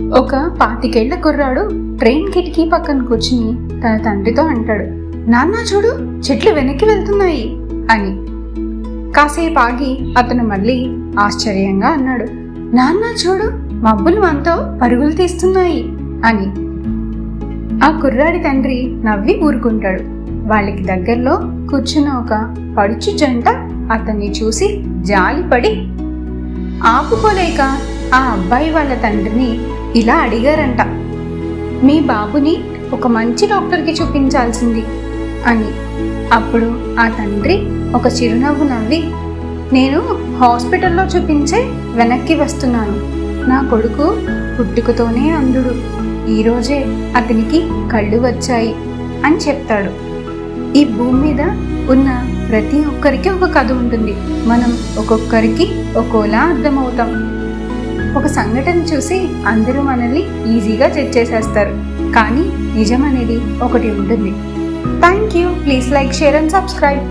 ఒక పాతికేళ్ళ కుర్రాడు ట్రైన్ కిటికీ పక్కన కూర్చుని తన తండ్రితో అంటాడు నాన్న చూడు చెట్లు వెనక్కి వెళ్తున్నాయి అని. కాసేపు ఆగి అతను మళ్ళీ ఆశ్చర్యంగా అన్నాడు నాన్న చూడు మబ్బులు మనతో పరుగులు తీస్తున్నాయి అని. ఆ కుర్రాడి తండ్రి నవ్వి ఊరుకుంటాడు. వాళ్ళకి దగ్గరలో కూర్చున్న ఒక పడుచు జంట అతన్ని చూసి జాలిపడి ఆపుకోలేక ఆ అబ్బాయి వాళ్ళ తండ్రిని ఇలా అడిగారంట. మీ బాబుని ఒక మంచి డాక్టర్కి చూపించాల్సింది అని. అప్పుడు ఆ తండ్రి ఒక చిరునవ్వు నవ్వి నేను హాస్పిటల్లో చూపించే వెనక్కి వస్తున్నాను. నా కొడుకు పుట్టుకతోనే అందుడు ఈరోజే అతనికి కళ్ళు వచ్చాయి అని చెప్తాడు. ఈ భూమి మీద ఉన్న ప్రతి ఒక్కరికి ఒక కథ ఉంటుంది. మనం ఒక్కొక్కరికి ఒక్కోలా అర్థమవుతాం. ఒక సంఘటన చూసి అందరూ మనల్ని ఈజీగా జడ్జ్ చేసేస్తారు. కానీ నిజం అనేది ఒకటి ఉంటుంది. Thank you please like share and subscribe